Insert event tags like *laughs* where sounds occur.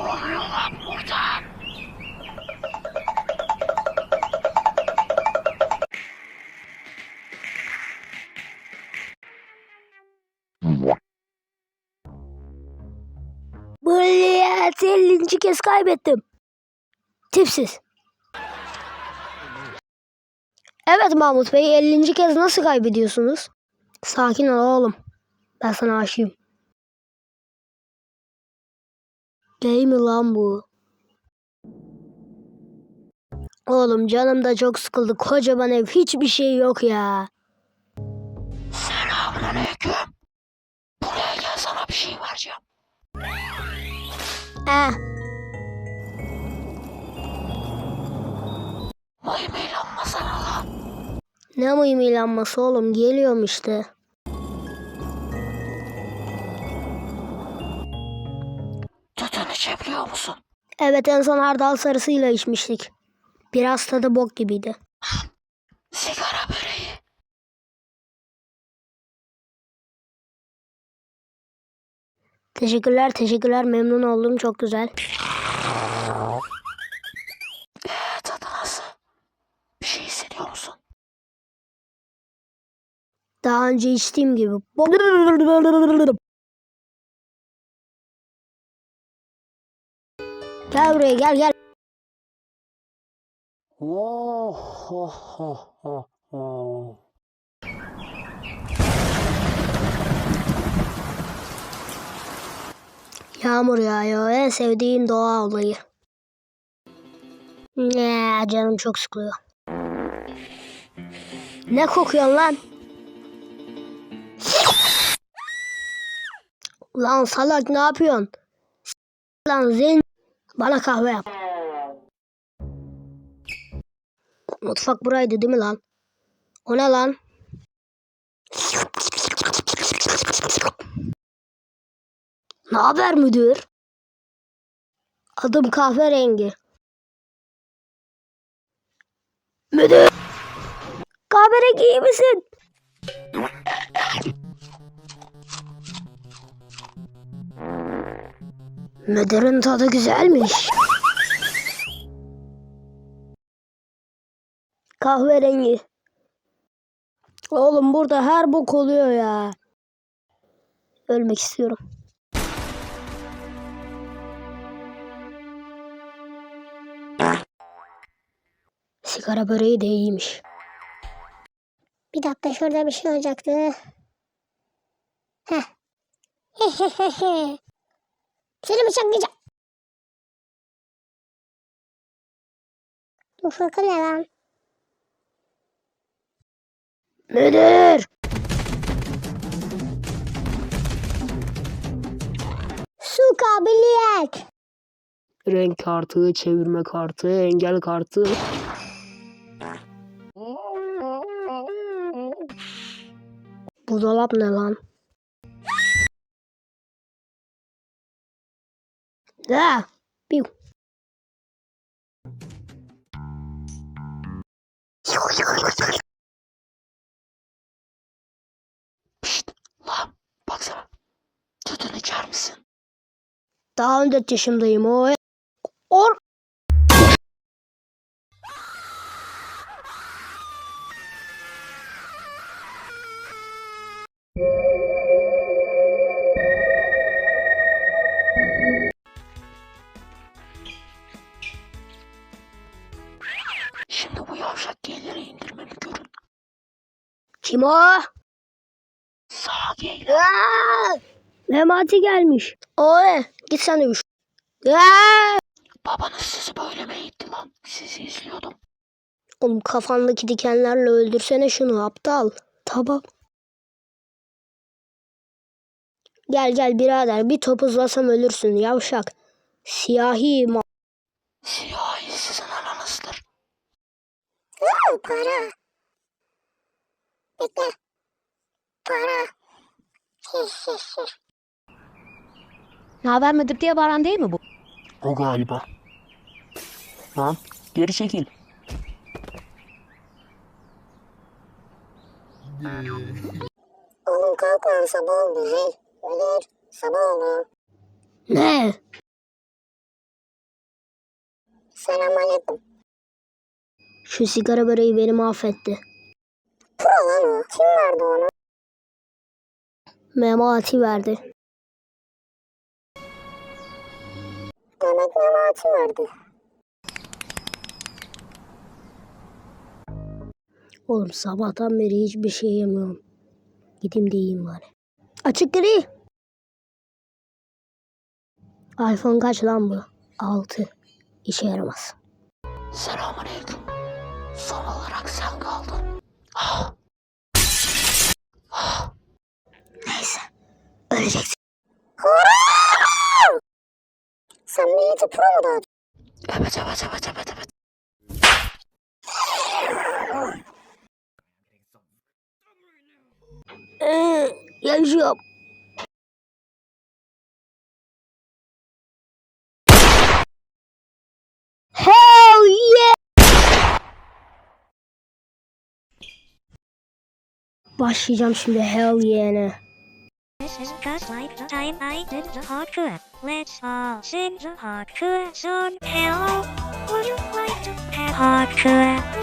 oluyor lan burada? Bu hayatı 50. kez kaybettim. Tipsiz. Evet Mahmut Bey 50. kez nasıl kaybediyorsunuz? Sakin ol oğlum. Ben sana aşığım. Değil mi lan bu? Oğlum canım da çok sıkıldı. Kocaman ev hiçbir şey yok ya. Selamünaleyküm. Buraya gel sana bir şey vereceğim. Eh, Mıymıylanmasana lan. ne mıyımlanması oğlum geliyorum işte. İçebiliyor musun? Evet en son hardal sarısıyla içmiştik. Biraz tadı bok gibiydi. Sigara böreği. Teşekkürler teşekkürler memnun oldum çok güzel. Ee, tadı nasıl? Bir şey hissediyor musun? Daha önce içtiğim gibi. Gel buraya gel gel. Oh, oh, oh, oh, oh. Yağmur yağıyor en sevdiğim doğa olayı. Ne canım çok sıkılıyor. Ne kokuyorsun lan? Lan salak ne yapıyorsun? Lan zen bana kahve yap. Mutfak buraydı değil mi lan? O ne lan? Ne haber müdür? Adım kahverengi. Müdür! Kahverengi iyi misin? Müdürün tadı güzelmiş. Kahverengi. Oğlum burada her bok oluyor ya. Ölmek istiyorum. Sigara böreği de iyiymiş. Bir dakika şurada bir şey olacaktı. Heh. *laughs* Seni bıçaklayacağım. Bu fırka ne lan? Müdür! Su kabiliyet. Renk kartı, çevirme kartı, engel kartı. Bu dolap ne lan? Ya, piu. Pişt, lan baksana. Tütün içer misin? Daha 14 yaşındayım o. Or kim o? Sağa gel. Aa! Memati gelmiş. Oy, git sen de üç. Babanız sizi böyle mi eğitti lan? Sizi izliyordum. Oğlum kafandaki dikenlerle öldürsene şunu aptal. Tamam. Gel gel birader bir topuzlasam ölürsün yavşak. Siyahi ma... Siyahi sizin ananızdır. Para. Bekle. Para. *laughs* Ne haber müdür diye bağıran değil mi bu? O galiba. Lan geri çekil. Oğlum kalk lan sabah oldu hey. Ölür. Sabah oldu. Ne? Selamünaleyküm. Şu sigara böreği beni mahvetti. Pro lan o. Kim verdi onu? Memati verdi. Demek Memati verdi. Oğlum sabahtan beri hiçbir şey yemiyorum. Gideyim de yiyeyim bari. Açık gri. iPhone kaç lan bu? 6. İşe yaramaz. Selamünaleyküm. Son olarak sen kaldın. Neyse. Öleceksin. Sen milleti pro mu dağıtıyorsun? Evet evet evet evet evet. Ee, yaşıyorum. Başlayacağım şimdi hell. This is just like the time I did the hardcore. Let's all sing the hardcore song. Hello, would you like to have hardcore?